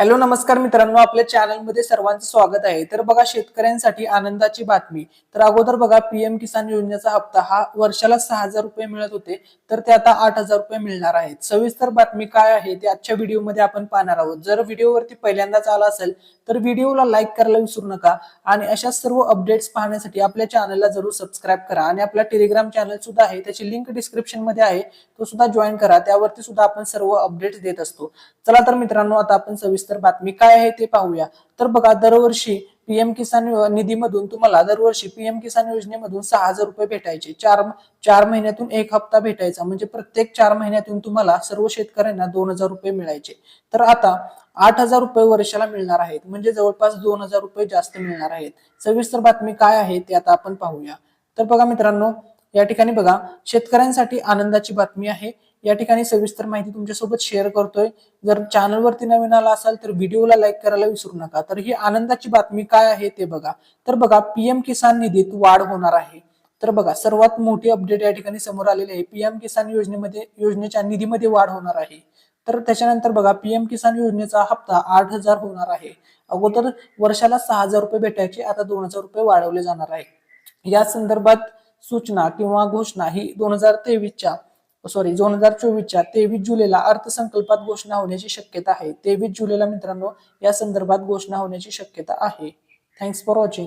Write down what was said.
Hello नमस्कार मित्रांनो. आपल्या चॅनलमध्ये सर्वांचं स्वागत आहे. तर बघा शेतकऱ्यांसाठी आनंदाची बातमी. तर अगोदर बघा पीएम किसान योजनेचा हप्ता. हा वर्षाला सहा हजार रुपये मिळत होते. तर ते आता आठ हजार रुपये मिळणार आहेत. सविस्तर बातमी काय आहे ते आजच्या व्हिडिओमध्ये आपण पाहणार आहोत. जर व्हिडिओवरती पहिल्यांदाच आला असेल तर व्हिडिओला लाईक करायला विसरू नका आणि अशा सर्व अपडेट्स पाहण्यासाठी आपल्या चॅनलला जरूर सबस्क्राईब करा आणि आपला टेलिग्राम चॅनल सुद्धा आहे. त्याची लिंक डिस्क्रिप्शनमध्ये आहे. तो सुद्धा जॉईन करा. त्यावरती सुद्धा आपण सर्व अपडेट्स देत असतो. चला तर मित्रांनो आता आपण सविस्तर बातमी काय आहे ते पाहूया. तर बघा दरवर्षी पीएम किसान निधीमधून तुम्हाला दरवर्षी पीएम किसान योजनेमधून सहा हजार रुपये भेटायचे. चार चार महिन्यातून एक हप्ता भेटायचा. म्हणजे प्रत्येक चार महिन्यातून तुम्हाला सर्व शेतकऱ्यांना दोन हजार रुपये मिळायचे. तर आता आठ हजार रुपये वर्षाला मिळणार आहेत. म्हणजे जवळपास दोन हजार रुपये जास्त मिळणार आहेत. सविस्तर बातमी काय आहे ते आता आपण पाहूया. तर बघा मित्रांनो या ठिकाणी बघा शेतकऱ्यांसाठी आनंदाची बातमी आहे. या ठिकाणी सविस्तर माहिती तुमच्यासोबत शेअर करतोय. जर चॅनलवरती नवीन आला असाल तर व्हिडिओला लाईक करायला विसरू नका. तर ही आनंदाची बातमी काय आहे ते बघा. तर बघा पीएम किसान निधीत वाढ होणार आहे. तर बघा सर्वात मोठी अपडेट या ठिकाणी समोर आलेली आहे. पीएम किसान योजनेमध्ये योजनेच्या निधीमध्ये वाढ होणार आहे. तर त्याच्यानंतर बघा पीएम किसान योजनेचा हप्ता आठ हजार होणार आहे. अगोदर वर्षाला सहा हजार रुपये भेटायचे आता दोन हजार रुपये वाढवले जाणार आहे. या संदर्भात सूचना किंवा घोषणा ही दोन हजार तेवीसच्या Oh, सॉरी दोन हजार चोवीसच्या तेवीस जुलैला अर्थसंकल्पात घोषणा होण्याची शक्यता आहे. तेवीस जुलैला मित्रांनो या संदर्भात घोषणा होण्याची शक्यता आहे. Thanks for watching